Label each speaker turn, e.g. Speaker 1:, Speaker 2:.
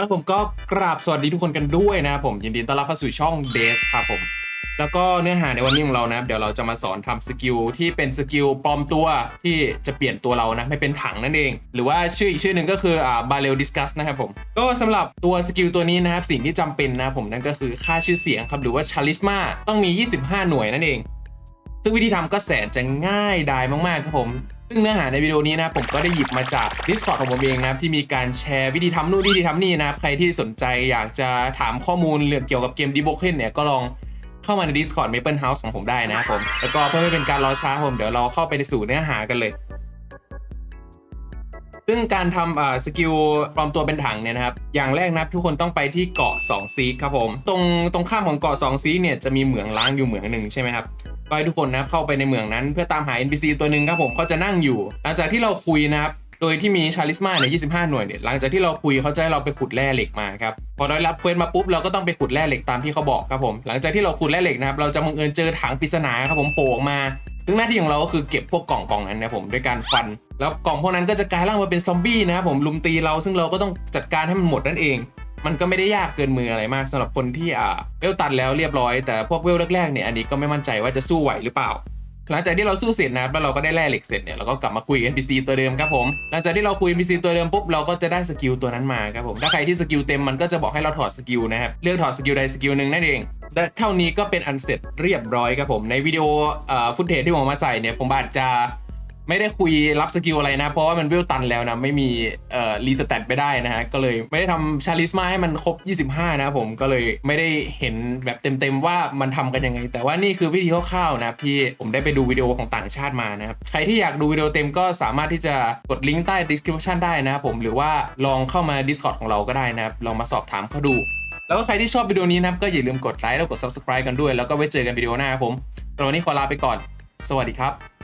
Speaker 1: แล้วผมก็กราบสวัสดีทุกคนกันด้วยนะครับผมยินดีต้อนรับเข้าสู่ช่องเดสครับผม แล้วก็เนื้อหาในวันนี้ของเรานะครับเดี๋ยวเราจะมาสอนทำสกิลที่เป็นสกิลปลอมตัวที่จะเปลี่ยนตัวเรานะไม่เป็นถังนั่นเอง หรือว่าชื่ออีกชื่อหนึ่งก็คืออ่าบาเรลดิสคัสนะครับผมก็สำหรับตัวสกิลตัวนี้นะครับสิ่งที่จำเป็นนะครับผมนั่นก็คือค่าชื่อเสียงครับหรือว่าชาริสมาต้องมี 25 หน่วยนั่นเอง ซึ่งวิธีทำก็แสนจะง่ายดายมากๆครับผม ซึ่งเนื้อหาในวิดีโอนี้นะผมก็ได้หยิบมาจาก Discord ของผมเองนะครับที่มีการแชร์วิธีทำนู่นวิธีทำนี่นะครับใครที่สนใจอยากจะถามข้อมูลเรื่องเกี่ยวกับเกมดีบ o กเ n เนี่ยก็ลองเข้ามาใน Discord Maple House ของผมได้นะครับผม แล้วก็เพื่อไม่เป็นการรอช้าผมเดี๋ยวเราเข้าไปในสู่เนื้อหากันเลย ซึ่งการทำสกิลปลอมตัวเป็นถังเนี่ยนะครับ อย่างแรกนะทุกคนต้องไปที่เกาะ2ซีครับผม ตรงตรงข้ามของเกาะ2ซีเนี่ยจะมีเหมืองล้างอยู่เหมืองหนึ่งใช่ไหมครับ ก็ให้ทุกคนนะครับเข้าไปในเมืองนั้น เพื่อตามหา NPC ตัวหนึ่งครับผมเขาจะนั่งอยู่ หลังจากที่เราคุยนะครับโดยที่มีชาลิสมาเนี่ย25หน่วยเนี่ยหลังจากที่เราคุยเขาจะให้เราไปขุดแร่เหล็กมาครับพอได้รับเควสมาปุ๊บเราก็ต้องไปขุดแร่เหล็กตามที่เขาบอกครับผมหลังจากที่เราขุดแร่เหล็กนะครับเราจะบังเอิญเจอถังปริศนาครับผมโผล่ออกมา ซึ่งหน้าที่ของเราก็คือเก็บพวกกล่องกล่องนั้นนะผมด้วยการฟัน แล้วกล่องพวกนั้นก็จะกลายร่างมาเป็นซอมบี้นะครับผมลุมตีเราซึ่งเราก็ต้องจัดการให้มันหมดนั่นเอง มันก็ไม่ได้ยากเกินมืออะไรมากสำหรับคนที่อ่าเวลตันแล้วเรียบร้อย แต่พวกเวลแรกๆเนี่ยอันนี้ก็ไม่มั่นใจว่าจะสู้ไหวหรือเปล่า หลังจากที่เราสู้เสร็จนะแล้วเราก็ได้แร่เหล็กเสร็จเนี่ยเราก็กลับมาคุย NPC ตัวเดิมครับผมหลังจากที่เราคุย NPC ตัวเดิมปุ๊บเราก็จะได้สกิลตัวนั้นมาครับผมถ้าใครที่สกิลเต็มมันก็จะบอกให้เราถอดสกิลนะครับเลือกถอดสกิลใดสกิลหนึ่งนั่นเองและเท่านี้ก็เป็นอันเสร็จเรียบร้อยครับผมในวิดีโอเอ่อฟุตเทจที่ผมมาใส่เนี่ยผมอาจจะ ไม่ได้คุยรับสกิลอะไรนะ เพราะว่ามันเวลตันแล้วนะ ไม่มีเอ่อรีสแตทไปได้นะฮะ ก็เลยไม่ได้ทำชาลิสมาให้มันครบ 25 นะผมก็เลยไม่ได้เห็นแบบเต็มๆว่ามันทำกันยังไง แต่ว่านี่คือวิธีคร่าวๆนะครับที่ผมได้ไปดูวิดีโอของต่างชาติมานะครับ ใครที่อยากดูวิดีโอเต็มก็สามารถที่จะกดลิงก์ใต้ description ได้นะครับผมหรือว่าลองเข้ามา Discord ของเราก็ได้นะครับลองมาสอบถามเขาดู แล้วก็ใครที่ชอบวิดีโอนี้นะครับก็อย่าลืมกดไลค์แล้วกด subscribe กันด้วย แล้วก็ไว้เจอกันวิดีโอหน้าครับผมสำหรับวันนี้ขอลาไปก่อน สวัสดีครับ